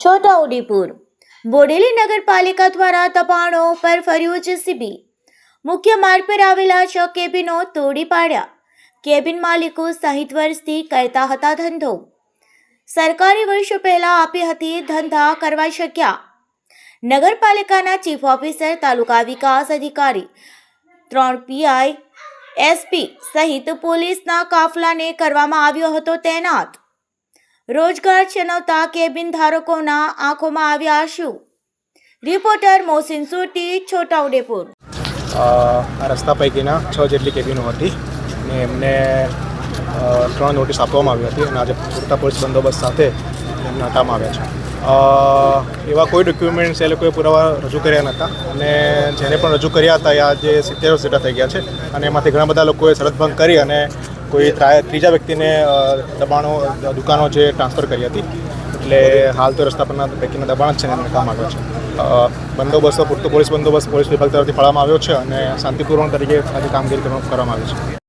છોટાઉદેપુર. બોડેલી નગરપાલિકા દ્વારા દબાણો પર ફર્યું જેસીબી મુખ્ય માર્ગ પર આવેલા છ કેબિનો તોડી પાડ્યા. કેબિન માલિકો સહિત વર્ષથી કરતા હતા ધંધો. સરકારે વર્ષો પહેલા આપી હતી ધંધા કરવા શક્યા. નગરપાલિકાના ચીફ ઓફિસર, તાલુકા વિકાસ અધિકારી, ત્રણ પીઆઈ, એસપી સહિત પોલીસના કાફલાને કરવામાં આવ્યો હતો તૈનાત. રોજગાર છનવતા કેબિન ધારકોના આંખોમાં આવ્યા શું રિપોર્ટર મોહસિન સુરતી છોટાઉદેપુર આ રસ્તા પૈકીના છ જેટલી કેબિનો હતી અને એમને ત્રણ નોટિસ આપવામાં આવી હતી અને આજે પૂરતા પોલીસ બંદોબસ્ત સાથે એમને હટાવવામાં આવ્યા છે. એવા કોઈ ડોક્યુમેન્ટ્સ એ લોકોએ પુરાવા રજૂ કર્યા નહોતા અને જેને પણ રજૂ કર્યા હતા એ આજે સિત્તેર સીટા થઈ ગયા છે અને એમાંથી ઘણા બધા લોકોએ શરતભંગ કરી અને કોઈ ત્રા- ત્રીજા વ્યક્તિને દબાણો, દુકાનો જે ટ્રાન્સફર કરી હતી, એટલે હાલ તો રસ્તા પરના પૈકીના દબાણ જ છે ને એમને કામ આવ્યો છે. બંદોબસ્ત, પૂરતો પોલીસ બંદોબસ્ત પોલીસ વિભાગ તરફથી ફાળવામાં આવ્યો છે અને શાંતિપૂર્વક તરીકે આજે કામગીરી કરવા- કરવામાં આવી છે.